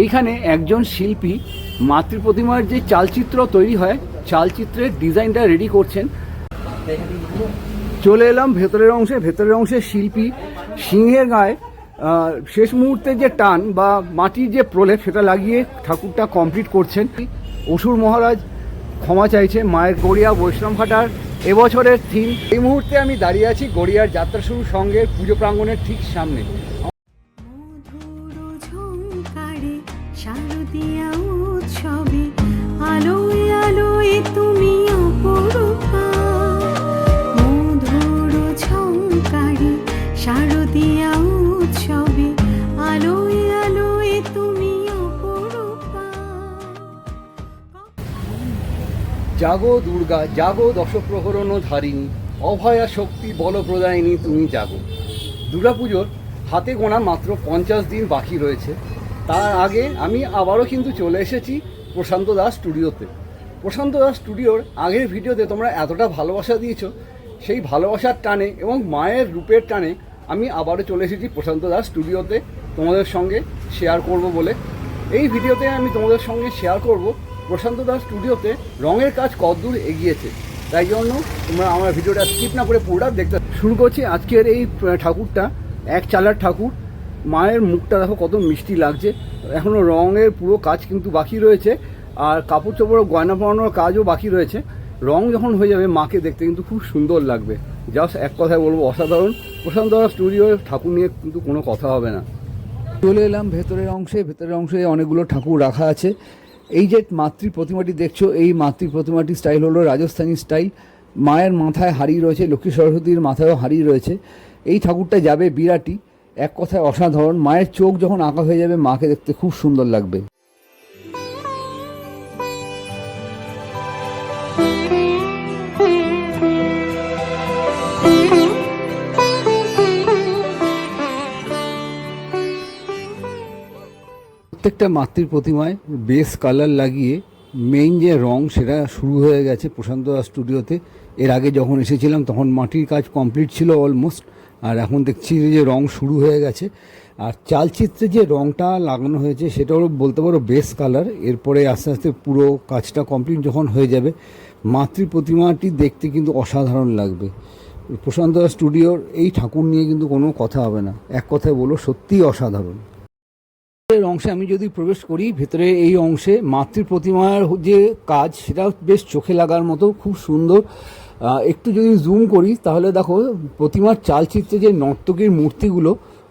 এইখানে একজন শিল্পী মাতৃ প্রতিমার যে চালচিত্র তৈরি হয়, চালচিত্রের ডিজাইনটা রেডি করছেন। চলে এলাম ভেতরের অংশে। ভেতরের অংশে শিল্পী সিংহের গায়ে। শেষ মুহূর্তে যে টান বা মাটির যে প্রলেপ, সেটা লাগিয়ে ঠাকুরটা কমপ্লিট করছেন। অসুর মহারাজ ক্ষমা চাইছে, মায়ের গড়িয়া, বৈষ্ণব ঘাটার এবছরের থিম এই মুহূর্তে আমি দাঁড়িয়ে আছি গড়িয়ার যাত্রা শুরু সঙ্গে পুজো প্রাঙ্গণের ঠিক সামনে। জাগো দুর্গা, জাগো দশপ্রহরণ ধারিণী, অভয়া শক্তি বল প্রদায়িনী, তুমি জাগো। দুর্গাপুজোর হাতে গোনা মাত্র পঞ্চাশ দিন বাকি রয়েছে। তার আগে আমি আবারও কিন্তু চলে এসেছি প্রশান্ত দাস স্টুডিওতে। প্রশান্ত দাস স্টুডিওর আগের ভিডিওতে তোমরা এতটা ভালোবাসা দিয়েছ, সেই ভালোবাসার টানে এবং মায়ের রূপের টানে আমি আবারও চলে এসেছি প্রশান্ত দাস স্টুডিওতে। তোমাদের সঙ্গে শেয়ার করব বলে। এই ভিডিওতে আমি তোমাদের সঙ্গে শেয়ার করব প্রশান্ত দাস স্টুডিওতে রঙের কাজ কতদূর এগিয়েছে? তাই জন্য তোমরা আমার ভিডিওটা স্কিপ না করে পুরোটা দেখতে শুরু করছি আজকের এই ঠাকুরটা, এক চালার ঠাকুর। মায়ের মুখটা দেখো কত মিষ্টি লাগছে। এখনও রঙের পুরো কাজ কিন্তু বাকি রয়েছে। আর কাপড় চোপড় গয়না পরানোর কাজও বাকি রয়েছে। রং যখন হয়ে যাবে মাকে দেখতে কিন্তু খুব সুন্দর লাগবে। জাস্ট এক কথায় বলব, অসাধারণ। প্রশান্ত দাস স্টুডিওর ঠাকুর নিয়ে কিন্তু কোনো কথা হবে না। চলে এলাম ভেতরের অংশে। ভেতরের অংশে অনেকগুলো ঠাকুর রাখা আছে। এই যে মাতৃ প্রতিমাটি দেখছ, এই মাতৃ প্রতিমাটি স্টাইল হলো রাজস্থানী স্টাইল মায়ের মাথায় হাড়ি রয়েছে, লক্ষ্মী সরস্বতীর মাথায়ও হাড়ি রয়েছে। এই ঠাকুরটা যাবে বিরাটি, এক কথায় অসাধারণ। মায়ের চোখ যখন আঁকা হয়ে যাবে, মাকে দেখতে খুব সুন্দর লাগবে। প্রত্যেকটা মাতৃ প্রতিমায় বেস কালার লাগিয়ে মেইন যে রং সেটা শুরু হয়ে গেছে প্রশান্ত দাস স্টুডিওতে। এর আগে যখন এসেছিলাম তখন মাটির কাজ কমপ্লিট ছিল অলমোস্ট আর এখন দেখছি যে রং শুরু হয়ে গেছে। আর চালচিত্রে যে রংটা লাগানো হয়েছে সেটাও বলতে পারো বেস কালার। এরপরে আস্তে আস্তে পুরো কাজটা কমপ্লিট যখন হয়ে যাবে, মাতৃ প্রতিমাটি দেখতে কিন্তু অসাধারণ লাগবে। প্রশান্ত স্টুডিওর এই ঠাকুর নিয়ে কিন্তু কোনো কথা হবে না। এক কথায় বলো সত্যিই অসাধারণ। ভেতরের অংশে আমি যদি প্রবেশ করি, ভেতরে এই অংশে মাতৃ প্রতিমার যে কাজ সেটা বেশ চোখে লাগার মতো, খুব সুন্দর। একটু যদি জুম করি, তাহলে দেখো, প্রতিমার চালচিত্রে যে নর্তকীর মূর্তিগুলো,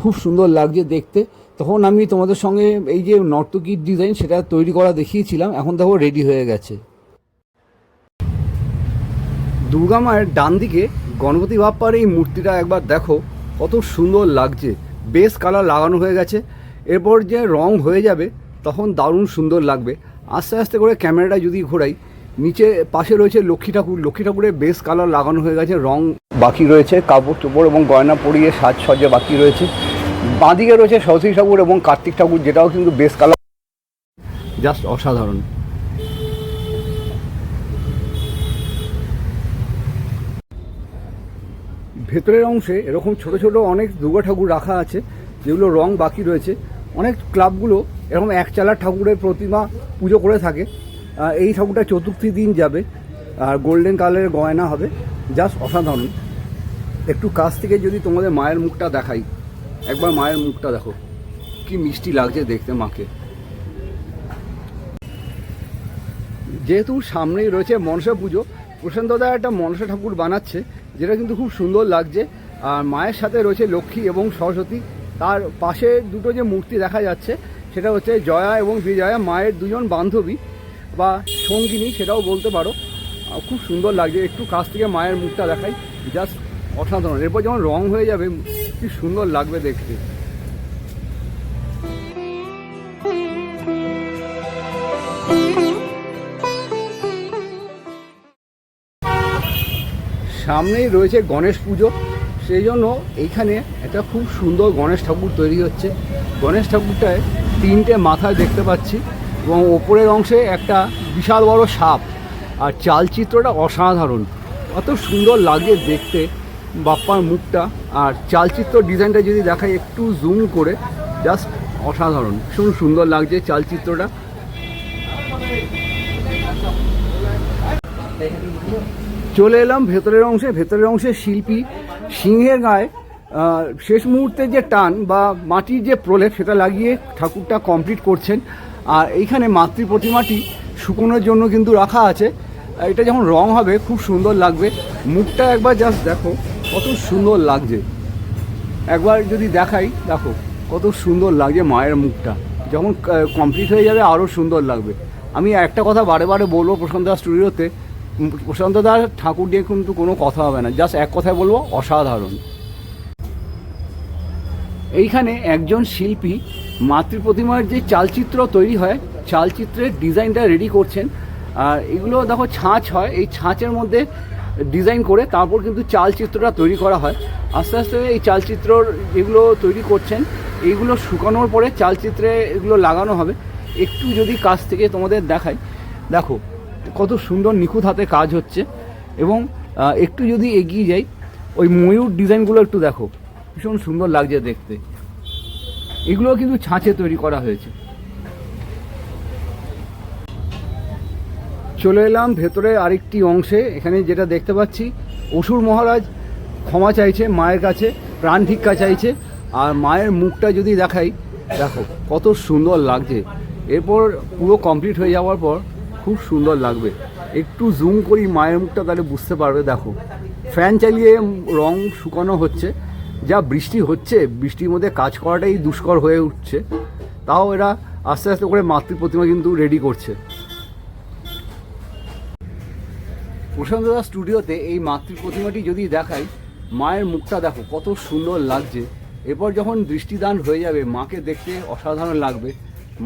খুব সুন্দর লাগছে দেখতে। তখন আমি তোমাদের সঙ্গে এই যে নর্তকীর ডিজাইন সেটা তৈরি করা দেখিয়েছিলাম, এখন দেখো রেডি হয়ে গেছে। দুর্গা মায়ের ডান দিকে গণপতি বাপ্পার এই মূর্তিটা একবার দেখো, কত সুন্দর লাগছে। বেশ কালার লাগানো হয়ে গেছে। এরপর যে রং হয়ে যাবে, তখন দারুণ সুন্দর লাগবে। আস্তে আস্তে করে ক্যামেরাটা যদি ঘোরাই, নিচে পাশে রয়েছে লক্ষ্মী ঠাকুর। লক্ষ্মী ঠাকুরের বেশ কালার লাগানো হয়ে গেছে, রং বাকি রয়েছে, কাপড় চোপড় এবং গয়না পরিয়ে সাজসজ্জা বাকি রয়েছে। বাঁদিকে রয়েছে সরস্বতী ঠাকুর এবং কার্তিক ঠাকুর, যেটাও কিন্তু বেশ কালার জাস্ট অসাধারণ। ভেতরের অংশে এরকম ছোট ছোট অনেক দুর্গা ঠাকুর রাখা আছে, যেগুলো রং বাকি রয়েছে। অনেক ক্লাবগুলো এরকম এক চালার ঠাকুরের প্রতিমা পুজো করে থাকে। এই ঠাকুরটা চতুর্থী দিন যাবে, আর গোল্ডেন কালারের গয়না হবে। জাস্ট অসাধারণ। একটু কাছ থেকে যদি তোমাদের মায়ের মুখটা দেখাই, একবার মায়ের মুখটা দেখো। কি মিষ্টি লাগছে দেখতে মাকে। যেহেতু সামনেই রয়েছে মনসা পুজো, প্রশান্ত দা একটা মনসা ঠাকুর বানাচ্ছে, যেটা কিন্তু খুব সুন্দর লাগছে। আর মায়ের সাথে রয়েছে লক্ষ্মী এবং সরস্বতী তার পাশে দুটো যে মূর্তি দেখা যাচ্ছে, সেটা হচ্ছে জয়া এবং বিজয়া মায়ের দুজন বান্ধবী বা সঙ্গিনী, সেটাও বলতে পারো। খুব সুন্দর লাগছে। একটু কাছ থেকে মায়ের মুখটা দেখাই। জাস্ট অসাধারণ। এরপর যখন রং হয়ে যাবে, কি সুন্দর লাগবে দেখতে। সামনেই রয়েছে গণেশ পুজো। সেই জন্য এইখানে একটা খুব সুন্দর গণেশ ঠাকুর তৈরি হচ্ছে। গণেশ ঠাকুরটায় তিনটে মাথায় দেখতে পাচ্ছি এবং ওপরের অংশে একটা বিশাল বড় সাপ। আর চালচিত্রটা অসাধারণ। অত সুন্দর লাগে দেখতে বাপ্পার মুখটা। আর চালচিত্র ডিজাইনটা যদি দেখাই একটু জুম করে জাস্ট অসাধারণ। ভীষণ সুন্দর লাগছে চালচিত্রটা। চলে এলাম ভেতরের অংশে। ভেতরের অংশে শিল্পী সিংহের গায়ে শেষ মুহূর্তে যে টান বা মাটির যে প্রলেপ, সেটা লাগিয়ে ঠাকুরটা কমপ্লিট করছেন। আর এইখানে মাতৃ প্রতিমাটি শুকোনোর জন্য কিন্তু রাখা আছে। এটা যখন রং হবে, খুব সুন্দর লাগবে। মুখটা একবার জাস্ট দেখো, কত সুন্দর লাগছে। একবার যদি দেখাই, দেখো, কত সুন্দর লাগছে মায়ের মুখটা। যখন কমপ্লিট হয়ে যাবে আরও সুন্দর লাগবে। আমি একটা কথা বারে বারে বলব প্রশান্ত স্টুডিওতে প্রশান্ত দাস ঠাকুর নিয়ে কিন্তু কোনো কথা হবে না। জাস্ট এক কথায় বলব, অসাধারণ। এইখানে একজন শিল্পী মাতৃ প্রতিমার যে চালচিত্র তৈরি হয়, চালচিত্রের ডিজাইনটা রেডি করছেন। আর এগুলো দেখো ছাঁচ হয়, এই ছাঁচের মধ্যে ডিজাইন করে তারপর কিন্তু চালচিত্রটা তৈরি করা হয়। আস্তে আস্তে এই চালচিত্রর যেগুলো তৈরি করছেন। এইগুলো শুকানোর পরে চালচিত্রে এগুলো লাগানো হবে। একটু যদি কাছ থেকে তোমাদের দেখাই। দেখো কত সুন্দর নিখুঁত হাতে কাজ হচ্ছে। এবং একটু যদি এগিয়ে যাই, ওই ময়ূর ডিজাইনগুলো একটু দেখো। ভীষণ সুন্দর লাগছে দেখতে। এগুলো কিন্তু ছাঁচে তৈরি করা হয়েছে। চলে এলাম ভেতরে আরেকটি অংশে। এখানে যেটা দেখতে পাচ্ছি, অসুর মহারাজ ক্ষমা চাইছে মায়ের কাছে, প্রাণ ভিক্ষা চাইছে। আর মায়ের মুখটা যদি দেখাই, দেখো কত সুন্দর লাগছে। এরপর পুরো কমপ্লিট হয়ে যাওয়ার পর খুব সুন্দর লাগবে। একটু জুম করি মায়ের মুখটা তাহলে বুঝতে পারবে, দেখো। ফ্যান চালিয়ে রং শুকানো হচ্ছে। যা বৃষ্টি হচ্ছে, বৃষ্টির মধ্যে কাজ করাটাই দুষ্কর হয়ে উঠছে। তাও এরা আস্তে আস্তে করে মাতৃ প্রতিমা কিন্তু রেডি করছে। প্রশান্ত দাস স্টুডিওতে এই মাতৃ প্রতিমাটি যদি দেখাই, মায়ের মুখটা দেখো কত সুন্দর লাগছে। এরপর যখন দৃষ্টিদান হয়ে যাবে, মাকে দেখতে অসাধারণ লাগবে।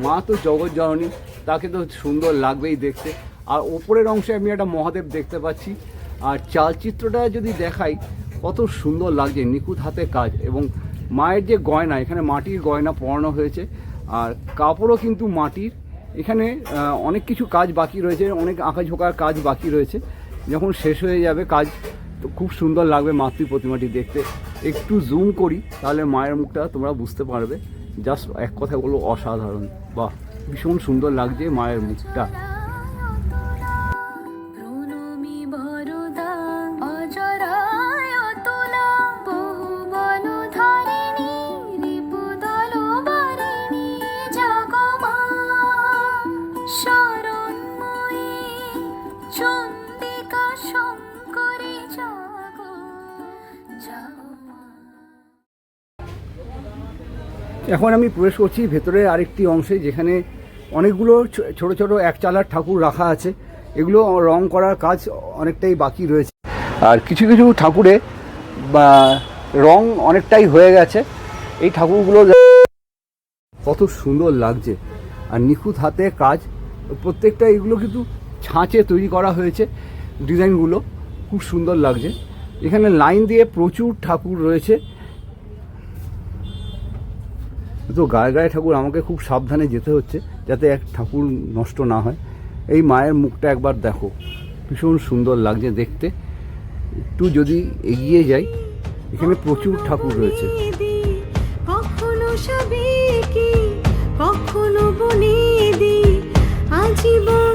মা তো জগৎ জননী তাকে তো সুন্দর লাগবেই দেখতে। আর ওপরের অংশে আমি একটা মহাদেব দেখতে পাচ্ছি। আর চালচিত্রটা যদি দেখাই, কত সুন্দর লাগছে, নিখুঁত হাতে কাজ। এবং মায়ের যে গয়না, এখানে মাটির গয়না পরানো হয়েছে। আর কাপড়ও কিন্তু মাটির। এখানে অনেক কিছু কাজ বাকি রয়েছে, অনেক আঁকা ঝোঁকার কাজ বাকি রয়েছে। যখন শেষ হয়ে যাবে কাজ, তো খুব সুন্দর লাগবে মাতৃ প্রতিমাটি দেখতে। একটু জুম করি, তাহলে মায়ের মুখটা তোমরা বুঝতে পারবে। জাস্ট এক কথা বলব, অসাধারণ। বাহ! ভীষণ সুন্দর লাগছে মায়ের মুখটা। এখন আমি প্রবেশ করছি ভেতরে আরেকটি অংশে যেখানে অনেকগুলো ছোট ছোট এক চালার ঠাকুর রাখা আছে। এগুলো রং করার কাজ অনেকটাই বাকি রয়েছে। আর কিছু কিছু ঠাকুরে রং অনেকটাই হয়ে গেছে। এই ঠাকুরগুলো কত সুন্দর লাগছে। আর নিখুঁত হাতে কাজ। প্রত্যেকটা এগুলো কিন্তু ছাঁচে তৈরি করা হয়েছে ডিজাইনগুলো। খুব সুন্দর লাগছে। এখানে লাইন দিয়ে প্রচুর ঠাকুর রয়েছে। তো গায়ে গায়ে ঠাকুর আমাকে খুব সাবধানে যেতে হচ্ছে। যাতে এক ঠাকুর নষ্ট না হয়। এই মায়ের মুখটা একবার দেখো। ভীষণ সুন্দর লাগছে দেখতে। একটু যদি এগিয়ে যাই, এখানে প্রচুর ঠাকুর রয়েছে। কখনো কখনো দি আজীবন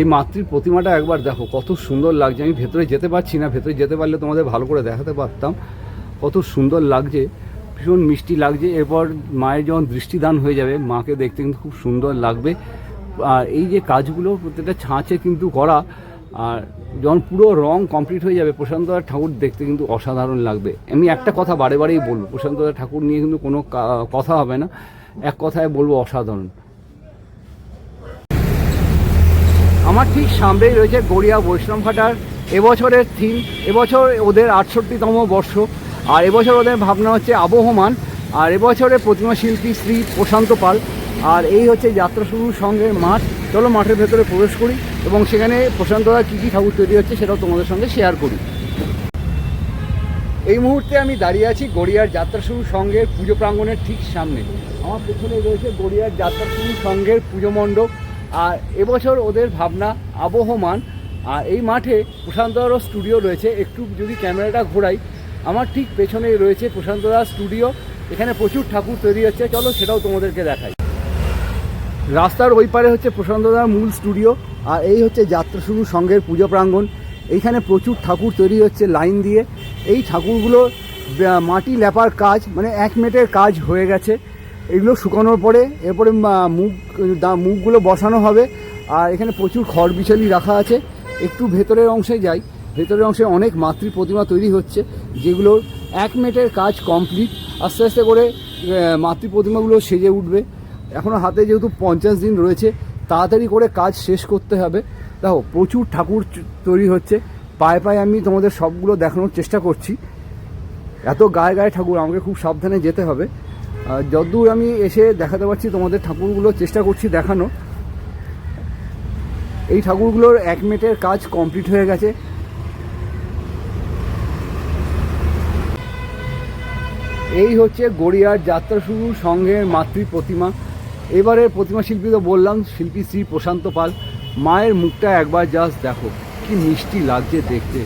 এই মাতৃ প্রতিমাটা একবার দেখো, কত সুন্দর লাগছে। আমি ভেতরে যেতে পারছি না, ভেতরে যেতে পারলে তোমাদের ভালো করে দেখাতে পারতাম। কত সুন্দর লাগছে, ভীষণ মিষ্টি লাগছে। এরপর মায়ের যখন দৃষ্টিদান হয়ে যাবে, মাকে দেখতে কিন্তু খুব সুন্দর লাগবে। আর এই যে কাজগুলো, প্রত্যেকটা ছাঁচে কিন্তু করা, আর যখন পুরো রং কমপ্লিট হয়ে যাবে, প্রশান্ত ঠাকুর দেখতে কিন্তু অসাধারণ লাগবে। আমি একটা কথা বারে বারেই বলব, প্রশান্ত ঠাকুর নিয়ে কিন্তু কোনো কথা হবে না। এক কথায় বলব অসাধারণ। আমার ঠিক সামনেই রয়েছে গড়িয়া বৈষ্ণব বৈষ্ণবঘাটার এবছরের থিম, এবছর ওদের আটষট্টিতম বর্ষ, আর এবছর ওদের ভাবনা হচ্ছে আবহমান, আর এবছরের প্রতিমা শিল্পী শ্রী প্রশান্ত পাল, আর এই হচ্ছে যাত্রা শুরুর সঙ্গে মাঠ। চলো মাঠের ভেতরে প্রবেশ করি, এবং সেখানে প্রশান্তরা কী কী ঠাকুর তৈরি হচ্ছে সেটাও তোমাদের সঙ্গে শেয়ার করি। এই মুহূর্তে আমি দাঁড়িয়ে আছি গড়িয়ার যাত্রা শুরু সঙ্গের পুজো প্রাঙ্গণের ঠিক সামনে। আমার পেছনে রয়েছে গড়িয়ার যাত্রা শুরু সঙ্গের পুজো মণ্ডপ। আর এবছর ওদের ভাবনা আবহমান। আর এই মাঠে প্রশান্তদারও স্টুডিও রয়েছে। একটু যদি ক্যামেরাটা ঘোরাই, আমার ঠিক পেছনেই রয়েছে প্রশান্তদার স্টুডিও এখানে প্রচুর ঠাকুর তৈরি হচ্ছে। চলো সেটাও তোমাদেরকে দেখাই। রাস্তার ওই পারে হচ্ছে প্রশান্তদার মূল স্টুডিও আর এই হচ্ছে যাত্রা শুরু সঙ্গের পুজো প্রাঙ্গণ। এইখানে প্রচুর ঠাকুর তৈরি হচ্ছে লাইন দিয়ে। এই ঠাকুরগুলো মাটি লেপার কাজ মানে এক মিনিটের কাজ হয়ে গেছে। এগুলো শুকানোর পরে এরপরে মুখ মুখগুলো বসানো হবে। আর এখানে প্রচুর খড় বিছালি রাখা আছে। একটু ভেতরের অংশে যাই। ভেতরের অংশে অনেক মাতৃ প্রতিমা তৈরি হচ্ছে যেগুলোর এক মিনিটের কাজ কমপ্লিট। আস্তে আস্তে করে মাতৃ প্রতিমাগুলো সেজে উঠবে। এখনও হাতে যেহেতু পঞ্চাশ দিন রয়েছে, তাড়াতাড়ি করে কাজ শেষ করতে হবে। দেখো, প্রচুর ঠাকুর তৈরি হচ্ছে। পায়ে পায়ে আমি তোমাদের সবগুলো দেখানোর চেষ্টা করছি। এত গায়ে গায়ে ঠাকুর, আমাকে খুব সাবধানে যেতে হবে। যতদূর আমি এসে দেখাতে পারছি, তোমাদের ঠাকুরগুলো চেষ্টা করছি দেখানো। এই ঠাকুরগুলোর এক মিনিটের কাজ কমপ্লিট হয়ে গেছে। এই হচ্ছে গড়িয়ার যাত্রা শুরু সঙ্গের মাতৃ প্রতিমা। এবারে প্রতিমা শিল্পী তো বললাম, শিল্পী শ্রী প্রশান্ত পাল। মায়ের মুখটা একবার জাস্ট দেখো, কি মিষ্টি লাগছে দেখতে।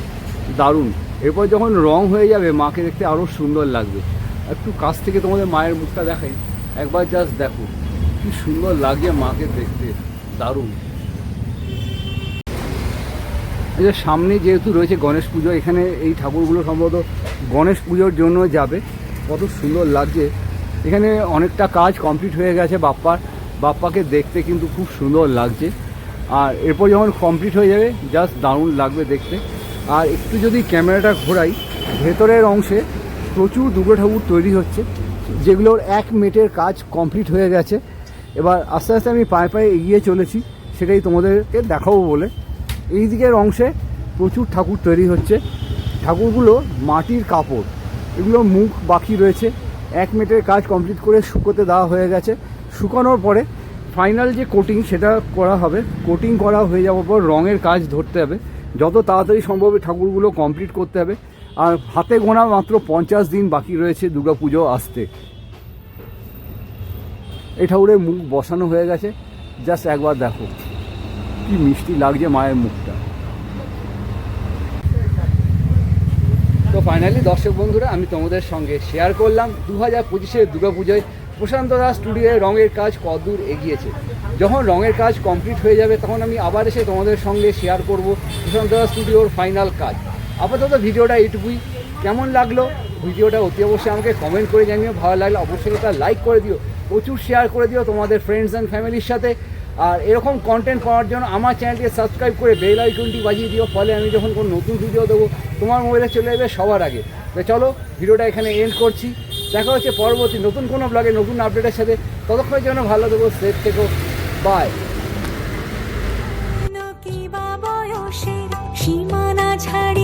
দারুণ। এরপর যখন রং হয়ে যাবে, মাকে দেখতে আরও সুন্দর লাগবে। একটু কাছ থেকে তোমাদের মায়ের মুখটা দেখাই। একবার জাস্ট দেখো, কি সুন্দর লাগছে মাকে দেখতে, দারুণ। এই যে সামনে যেহেতু রয়েছে গণেশ পুজো, এখানে এই ঠাকুরগুলো সম্ভবত গণেশ পুজোর জন্য যাবে। কত সুন্দর লাগছে। এখানে অনেকটা কাজ কমপ্লিট হয়ে গেছে বাপ্পার। বাপ্পাকে দেখতে কিন্তু খুব সুন্দর লাগছে। আর এরপর যখন কমপ্লিট হয়ে যাবে জাস্ট দারুণ লাগবে দেখতে। আর একটু যদি ক্যামেরাটা ঘোরাই, ভেতরের অংশে প্রচুর দুর্গা ঠাকুর তৈরি হচ্ছে, যেগুলোর এক মিনিটের কাজ কমপ্লিট হয়ে গেছে। এবার আস্তে আস্তে আমি পায়ে পায়ে এগিয়ে চলেছি, সেটাই তোমাদেরকে দেখাবো বলে। এই দিকের অংশে প্রচুর ঠাকুর তৈরি হচ্ছে। ঠাকুরগুলো মাটির কাপড়, এগুলো মুখ বাকি রয়েছে। এক মিনিটের কাজ কমপ্লিট করে শুকোতে দেওয়া হয়ে গেছে। শুকানোর পরে ফাইনাল যে কোটিং সেটা করা হবে। কোটিং করা হয়ে যাওয়ার পর রঙের কাজ ধরতে হবে। যত তাড়াতাড়ি সম্ভব ঠাকুরগুলো কমপ্লিট করতে হবে। আর হাতে গোনা মাত্র পঞ্চাশ দিন বাকি রয়েছে দুর্গা পুজো আসতে। এই ঠাকুরের মুখ বসানো হয়ে গেছে। জাস্ট একবার দেখো, কি মিষ্টি লাগছে মায়ের মুখটা। তো ফাইনালি দর্শক বন্ধুরা, আমি তোমাদের সঙ্গে শেয়ার করলাম দু হাজার পঁচিশের দুর্গাপুজোয় প্রশান্ত দাস স্টুডিওয়ে রঙের কাজ কতদূর এগিয়েছে। যখন রঙের কাজ কমপ্লিট হয়ে যাবে, তখন আমি আবার এসে তোমাদের সঙ্গে শেয়ার করব প্রশান্ত দাস স্টুডিওর ফাইনাল কাজ। আপাতত ভিডিওটা এইটুকুই। কেমন লাগল? ভিডিওটা অতি অবশ্যই আমাকে কমেন্ট করে জানিও। ভালো লাগলে অবশ্যই একটা লাইক করে দিও। প্রচুর শেয়ার করে দিও তোমাদের ফ্রেন্ডস অ্যান্ড ফ্যামিলির সাথে। আর এরকম কন্টেন্ট পাওয়ার জন্য আমার চ্যানেলটিকে সাবস্ক্রাইব করে বেল আইকনটি বাজিয়ে দিও। ফলে আমি যখন কোনো নতুন ভিডিও দেবো, তোমার মোবাইলে চলে যাবে সবার আগে। তো চলো, ভিডিওটা এখানে এন্ড করছি। দেখা হচ্ছে পরবর্তী নতুন কোনো ব্লগে নতুন আপডেটের সাথে। ততক্ষণের জন্য ভালো দেবো সেফ থেকো। বাই সীমানা প্রতি